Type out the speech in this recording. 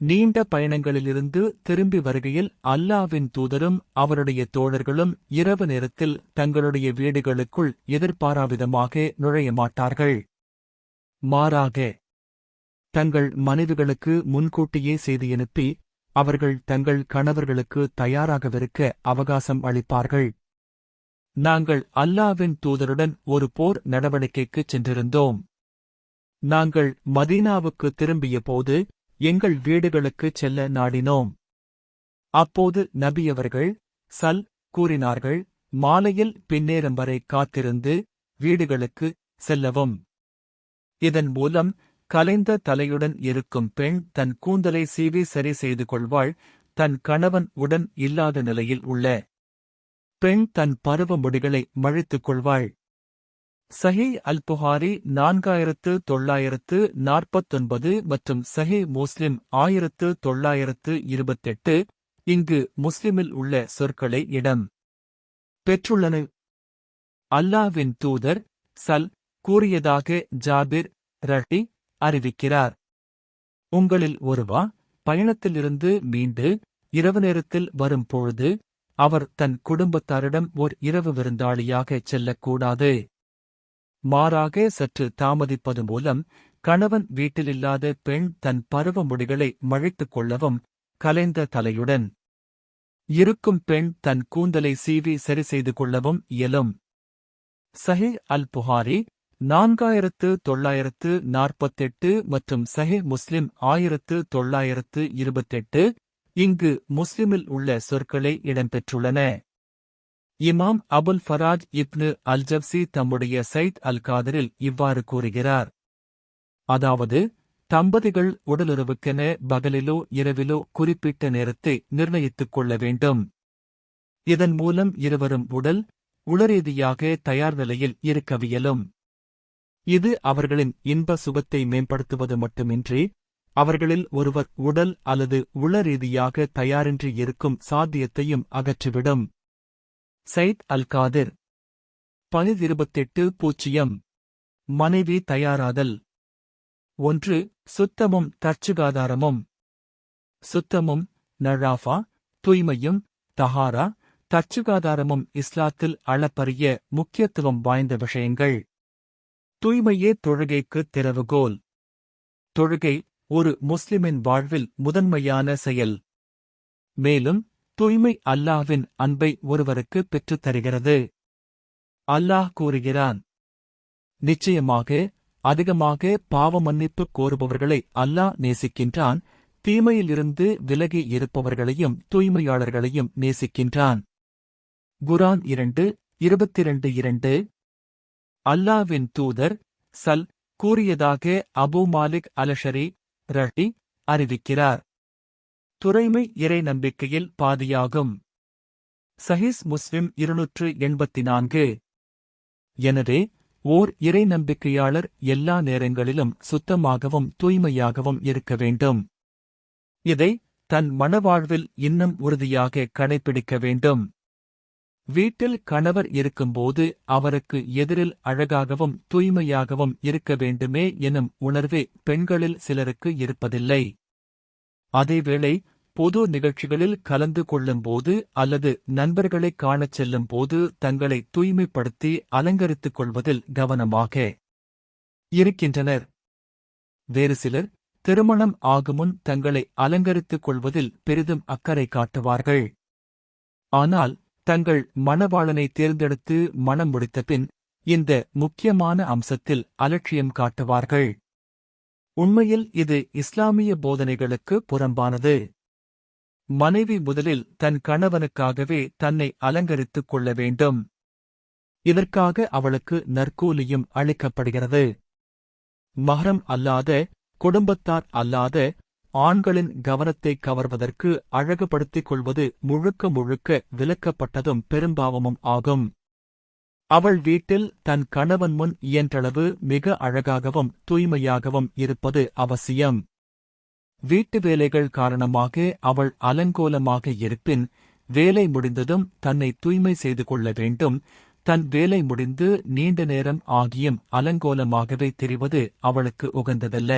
நீண்ட பயணங்களிலிருந்து திரும்பி வருகையில் அல்லாவின் தூதரும் அவருடைய தோழர்களும் இரவு நேரத்தில் தங்களுடைய வீடுகளுக்குள் எதிர்பாராவிதமாக நுழைய மாட்டார்கள். மாறாக தங்கள் மனைவிகளுக்கு முன்கூட்டியே செய்தி அனுப்பி அவர்கள் தங்கள் கணவர்களுக்கு தயாராகவிருக்க அவகாசம் அளிப்பார்கள். நாங்கள் அல்லாவின் தூதருடன் ஒரு போர் நடவடிக்கைக்குச் சென்றிருந்தோம். நாங்கள் மதீனாவுக்கு திரும்பிய போது எங்கள் வீடுகளுக்குச் செல்ல நாடினோம். அப்போது நபியவர்கள் சல் கூறினார்கள் மாலையில் பின்னேரம் வரை காத்திருந்து வீடுகளுக்கு செல்லவும். இதன் மூலம் கலைந்த தலையுடன் இருக்கும் பெண் தன் கூந்தலை சீவி சரி செய்து கொள்வாள் தன் கணவன் உடன் இல்லாத நிலையில் உள்ள பெண் தன் பருவ முடிகளை மழித்துக் கொள்வாள். சஹி அல் புகாரி நான்காயிரத்து தொள்ளாயிரத்து நாற்பத்தொன்பது மற்றும் சஹி முஸ்லிம் ஆயிரத்து தொள்ளாயிரத்து இருபத்தெட்டு. இங்கு முஸ்லிமில் உள்ள சொற்களை இடம். பெற்றுள்ளன. அல்லாவின் தூதர் சல் கூறியதாக ஜாபிர் ரட்டி அறிவிக்கிறார். உங்களில் ஒருவா பயணத்திலிருந்து மீண்டு இரவு நேரத்தில் வரும் பொழுது அவர் தன் குடும்பத்தாரிடம் ஓர் இரவு விருந்தாளியாகச் செல்லக்கூடாது. மாறாக சற்று தாமதிப்பது மூலம் கணவன் வீட்டிலில்லாத பெண் தன் பருவ முடிகளை மழைத்துக் கொள்ளவும் கலைந்த தலையுடன். இருக்கும் பெண் தன் கூந்தலை சீவி சரி செய்து கொள்ளவும் இயலும். சஹி அல் புகாரி நான்காயிரத்து தொள்ளாயிரத்து நாற்பத்தெட்டு மற்றும் சஹி முஸ்லிம் ஆயிரத்து தொள்ளாயிரத்து இருபத்தெட்டு இங்கு முஸ்லிமில் உள்ள சொற்களே இடம்பெற்றுள்ளன. இமாம் அபுல் ஃபராஜ் இப்னு அல்ஜப்சி தம்முடைய சைத் அல் காதரில் இவ்வாறு கூறுகிறார். அதாவது தம்பதிகள் உடலுறவுக்கென பகலிலோ இரவிலோ குறிப்பிட்ட நேரத்தை நிர்ணயித்துக் கொள்ள வேண்டும். இதன் மூலம் இருவரும் உடல் உளரீதியாக தயார் நிலையில் இருக்கவியலும் இது அவர்களின் இன்ப சுகத்தை மேம்படுத்துவது மட்டுமின்றி அவர்களில் ஒருவர் உடல் அல்லது உளரீதியாக தயாரின்றி இருக்கும் சாத்தியத்தையும் அகற்றிவிடும். சயித் அல் காதிர் பனிதிருபத்தெட்டு பூச்சியம் மனைவி தயாராதல். ஒன்று சுத்தமும் தற்சுகாதாரமும். சுத்தமும் நழாஃபா தூய்மையும் தஹாரா தற்சுகாதாரமும் இஸ்லாத்தில் அளப்பரிய முக்கியத்துவம் வாய்ந்த விஷயங்கள். தூய்மையே தொழுகைக்கு திறவுகோல். தொழுகை ஒரு முஸ்லிமின் வாழ்வில் முதன்மையான செயல். மேலும் தூய்மை அல்லாஹ்வின் அன்பை ஒருவருக்கு பெற்றுத் தருகிறது. அல்லாஹ் கூறுகிறான் நிச்சயமாக அதிகமாக பாவ மன்னிப்பு கோருபவர்களை அல்லாஹ் நேசிக்கின்றான் தீமையிலிருந்து விலகி இருப்பவர்களையும் தூய்மையாளர்களையும் நேசிக்கின்றான். குரான் இரண்டு இருபத்திரண்டு இரண்டு. அல்லாவின் தூதர் சல் கூறியதாக அபு மாலிக் அலஷரி ரஹி அறிவிக்கிறார். துறைமை இறை நம்பிக்கையில் பாதியாகும். சஹிஸ் முஸ்லிம் இருநூற்று எண்பத்தி நான்கு எனவே ஓர் இறை நம்பிக்கையாளர் எல்லா நேரங்களிலும் சுத்தமாகவும் தூய்மையாகவும் இருக்க வேண்டும். இதை தன் மனவாழ்வில் இன்னும் உறுதியாக கடைபிடிக்க வேண்டும். வீட்டில் கணவர் இருக்கும்போது அவருக்கு எதிரில் அழகாகவும் தூய்மையாகவும் இருக்க வேண்டுமே எனும் உணர்வே பெண்களில் சிலருக்கு இருப்பதில்லை. அதேவேளை பொது நிகழ்ச்சிகளில் கலந்து கொள்ளும்போது அல்லது நண்பர்களைக் காணச் செல்லும் போது தங்களை தூய்மைப்படுத்தி அலங்கரித்துக் கொள்வதில் கவனமாக இருக்கின்றனர். வேறு சிலர் திருமணம் ஆகுமுன் தங்களை அலங்கரித்துக் கொள்வதில் பெரிதும் அக்கறை காட்டுவார்கள். ஆனால் தங்கள் மணவாளனை தேர்ந்தெடுத்து மணம் முடித்தபின் இந்த முக்கியமான அம்சத்தில் அலட்சியம் காட்டுவார்கள். உண்மையில் இது இஸ்லாமிய போதனைகளுக்கு புறம்பானது. மனைவி முதலில் தன் கணவனுக்காகவே தன்னை அலங்கரித்துக் கொள்ள வேண்டும். இதற்காக அவளுக்கு நற்கூலியும் அளிக்கப்படுகிறது. மஹரம் அல்லாத குடும்பத்தார் அல்லாத ஆண்களின் கவனத்தை கவர்வதற்கு அழகுபடுத்திக் கொள்வது முழுக்க முழுக்க விலக்கப்பட்டதும் பெரும்பாவமும் ஆகும். அவள் வீட்டில் தன் கணவன் முன் இயன்றளவு மிக அழகாகவும் தூய்மையாகவும் இருப்பது அவசியம். வீட்டு வேலைகள் காரணமாக அவள் அலங்கோலமாக இருப்பின் வேலை முடிந்ததும் தன்னை தூய்மை செய்து கொள்ள வேண்டும். தன் வேலை முடிந்து நீண்ட நேரம் ஆகியும் அலங்கோலமாகவே தெரிவது அவளுக்கு உகந்ததல்ல.